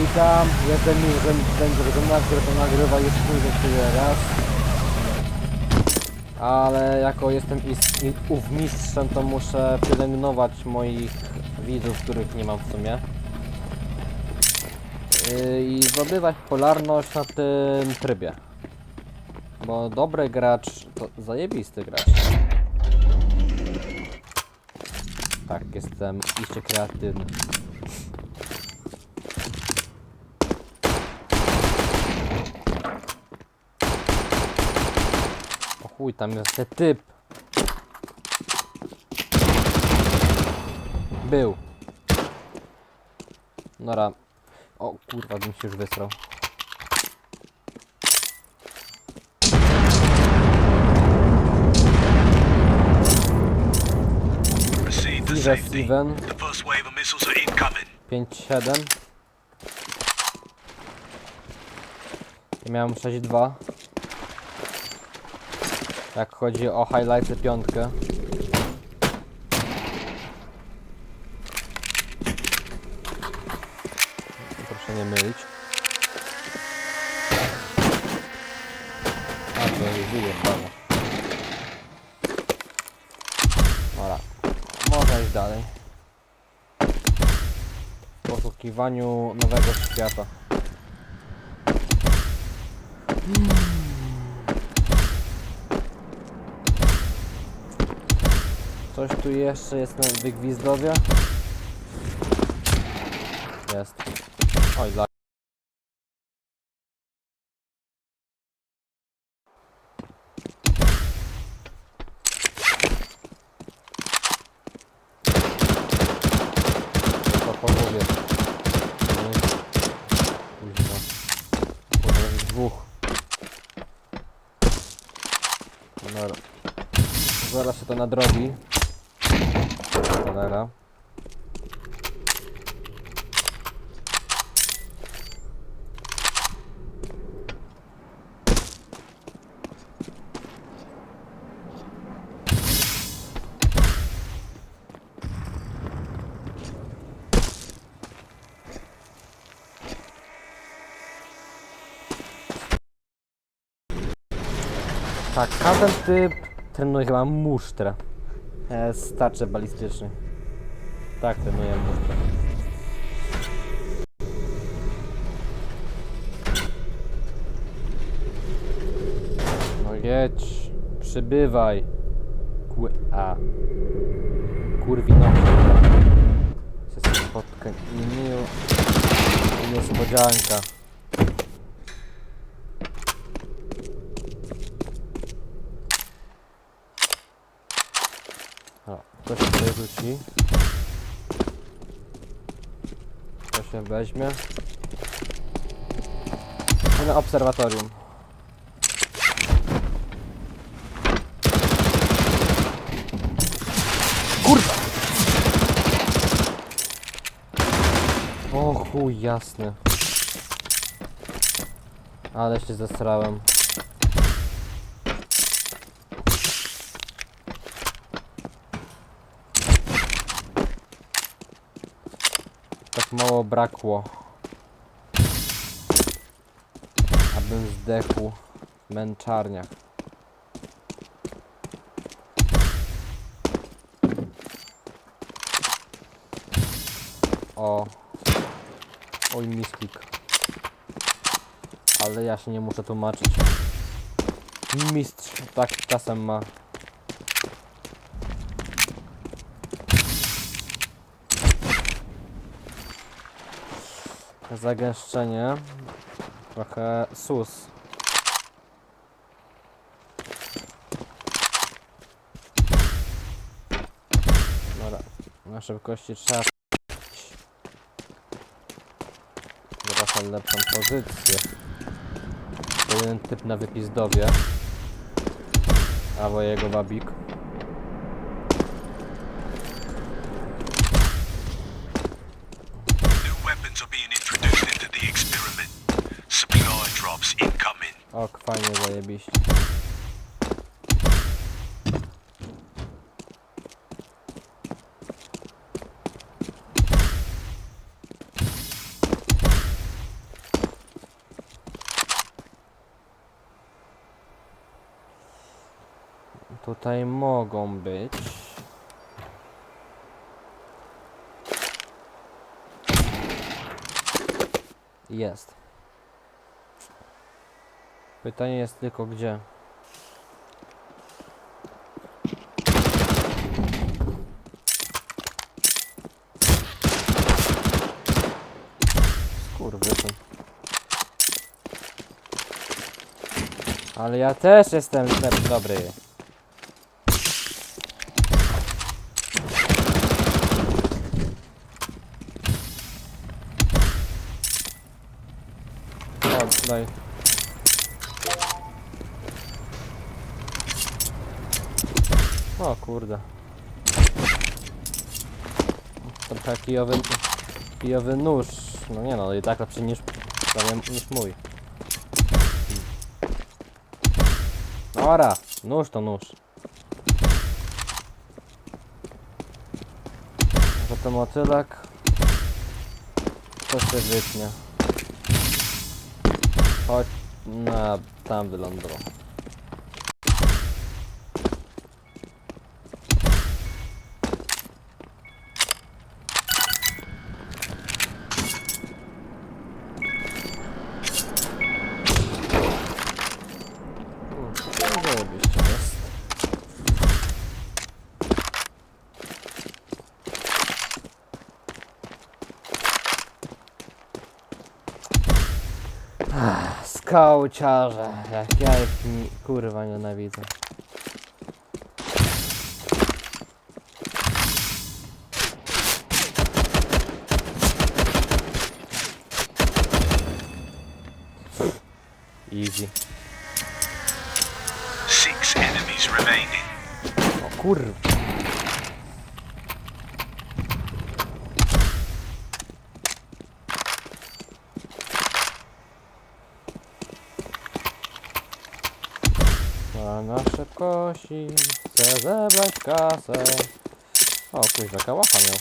Witam, jestem Mirzem, ten Grzyna, który to nagrywa już później tyle raz. Ale jako jestem i- ów mistrzem, to muszę pielęgnować moich widzów, których nie mam w sumie. Yy, I zdobywać polarność na tym trybie. Bo dobry gracz to zajebisty gracz. Tak, jestem iście kreatywny. Chuj, tam jest ten typ. Był. Nora. O kurwa, bym się już wysrał. Steven. The first wave of missiles are incoming. 5-7. Ja miałem 6-2. Jak chodzi o highlighty piątkę. Proszę nie mylić. A to już wyje, dobra. Można iść dalej w poszukiwaniu nowego świata. Coś tu jeszcze jest na wygwizdowie? Jest. Oj. Dobra. Zaraz się to nadrobi. Cholera. Tak, każdy typ trenuje chyba musztrę. E, starcze balistyczny. Tak, trenuje musztrę. No jedź, przybywaj. Ku... A. Kurwino. Się spotka... Miu. Niespodzianka. O, to się tutaj rzuci. To się weźmie. I na obserwatorium. Kurwa! O chuj, jasny. Ale się zesrałem. Tak mało brakło. Abym zdechł w męczarniach. O. Oj, misklik. Ale ja się nie muszę tłumaczyć. Mistrz tak czasem ma. Zagęszczenie. Trochę sus. Dobra, na szybkości trzeba Zobaczę lepszą pozycję. Jeden typ na wypizdowie. Albo jego wabik. zajebiście. Tutaj mogą być. Jest. Pytanie jest tylko gdzie. Ale ja też jestem lepszy, dobry. O, O kurde. Trochę kijowy, kijowy nóż. No nie no, i tak lepszy niż, prawie niż mój. Ora, nóż to nóż. Że to motylek. To się wytnie. Chodź na tam wylądował. Hmm, no zajebiście jest. Ach, Skauciarze, jak ja ich ni- kurwa nienawidzę. Easy. Six enemies remaining. O kurwa. Na szybkości chcę zebrać kasę. O kuźwa, kałacha miał.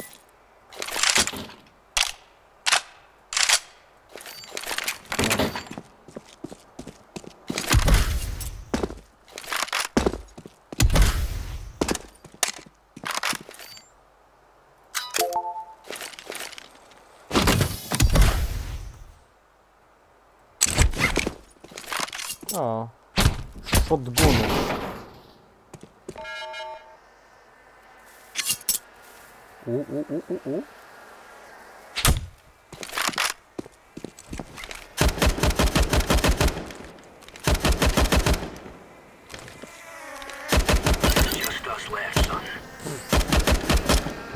O. Shotguny. U, u, u, u, u.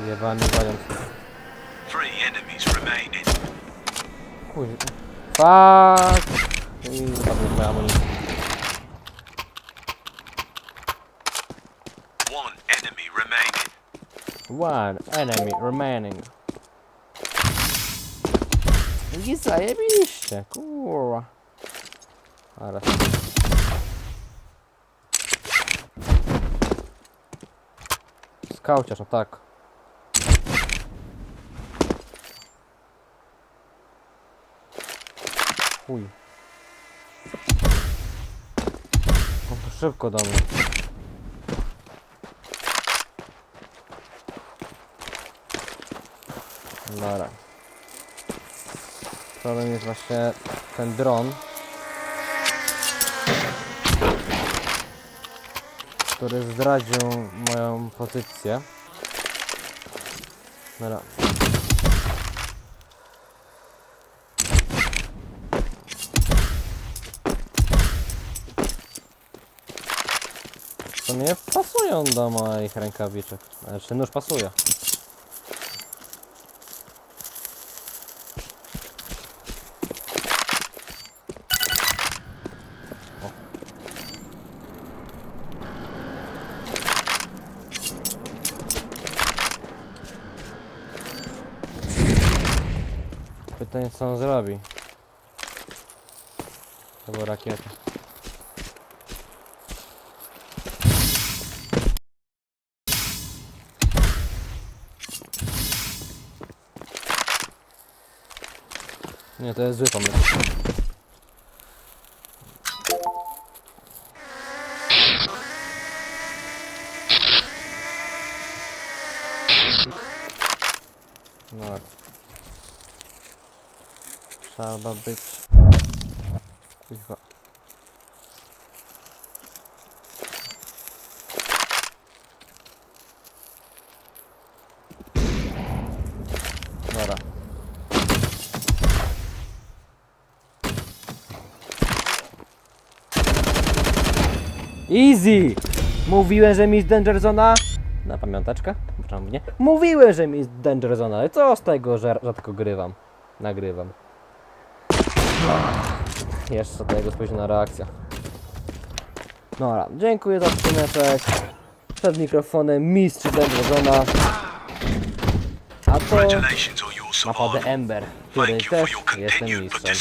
Jebany. Kuźwa. Fuck. I zapadła moja amunicja. One enemy remaining. One enemy remaining. I zajebiście, kurwa. Zaraz. Skauciarz, no tak. Chuj. Szybko do mnie. Dobra. Problem jest właśnie ten dron. Który zdradził moją pozycję. Dobra. To nie pasują do moich rękawiczek. Znaczy nóż pasuje. Pytanie co on zrobi. To była rakieta. Nie, to jest zły pomysł. Trzeba być... Kuźwa. Dobra. Easy! Mówiłem, że mi z Danger Zona... Na pamiąteczkę? Czemu nie? Mówiłem, że mi z Danger Zona, ale co z tego, że rzadko grywam? Nagrywam. Jeszcze tego spóźniona reakcja. Dobra, dziękuję za odcineczek. Przed mikrofonem mistrz Danger Zona. A to survival. Ember, który też jestem mistrzem.